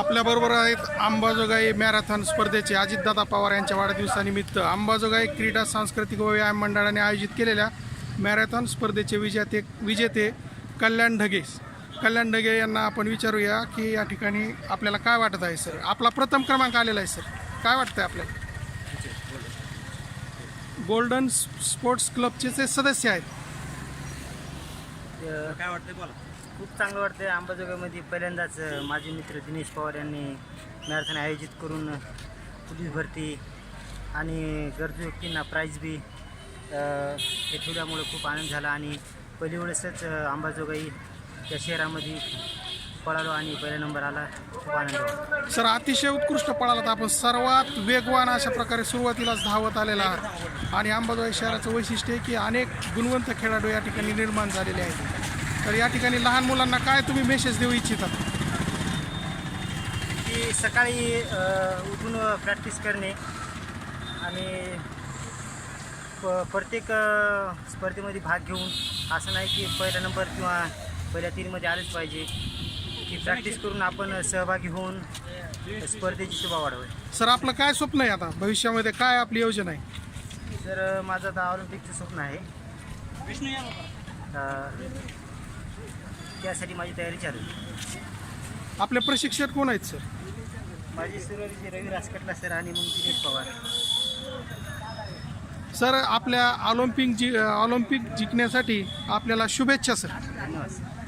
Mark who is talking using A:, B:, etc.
A: आपल्याबरोबर आहेत अंबाजोगाई मॅरेथॉन स्पर्धेचे अजितदादा पवार यांच्या वाढदिवसानिमित्त. अंबाजोगाई क्रीडा सांस्कृतिक व व्यायाम मंडळाने आयोजित केलेल्या मॅरेथॉन स्पर्धेचे विजेते विजेते कल्याण ढगे. कल्याण ढगे यांना आपण विचारूया की या ठिकाणी आपल्याला काय वाटत आहे सर? आपला प्रथम क्रमांक आलेला आहे सर. काय वाटतं आहे आपल्याला? गोल्डन स्पोर्ट्स क्लबचे ते सदस्य आहेत
B: काय वाटतंय बोला खूप चांगलं वाटतं अंबाजोगाईमध्ये पहिल्यांदाच माझे मित्र दिनेश पवार यांनी मॅरेथॉन आयोजित करून पोलीस भरती आणि गरजू व्यक्तींना प्राईज बी हे ठेवल्यामुळे खूप आनंद झाला. आणि पहिली वेळेसच अंबाजोगाई या शहरामध्ये पळालो आणि पहिला नंबर आला खूप आनंद वाटला
A: सर अतिशय उत्कृष्ट पळाला तर आपण. सर्वात वेगवान अशा प्रकारे सुरुवातीलाच धावत आलेला आहात. आणि अंबाजोगाई शहराचं वैशिष्ट्य आहे की अनेक गुणवंत खेळाडू या ठिकाणी निर्माण झालेले आहेत. तर या ठिकाणी लहान मुलांना काय तुम्ही मेसेज देऊ इच्छिता
B: की सकाळी अ, उठून प्रॅक्टिस करणे आणि प प्रत्येक अ, स्पर्धेमध्ये भाग घेऊन असं नाही की पहिला नंबर किंवा पहिल्या तीनमध्ये आलेच पाहिजे. की प्रॅक्टिस करून आपण सहभागी होऊन स्पर्धेची शोभा वाढवावी
A: सर आपलं काय स्वप्न आहे आता? भविष्यामध्ये काय आपली योजना आहे?
B: तर अ, माझं आता ऑलिम्पिकचं स्वप्न आहे. अ, त्यासाठी माझी तयारी चालू आहे.
A: आपले प्रशिक्षक कोण आहेत सर?
B: माझी सुरुवातीची रवी रासकटला सर आणि मग दिनेश पवार.
A: सर आपल्या ऑलिम्पिक जि ऑलिम्पिक जिंकण्यासाठी आपल्याला शुभेच्छा सर.
B: धन्यवाद सर.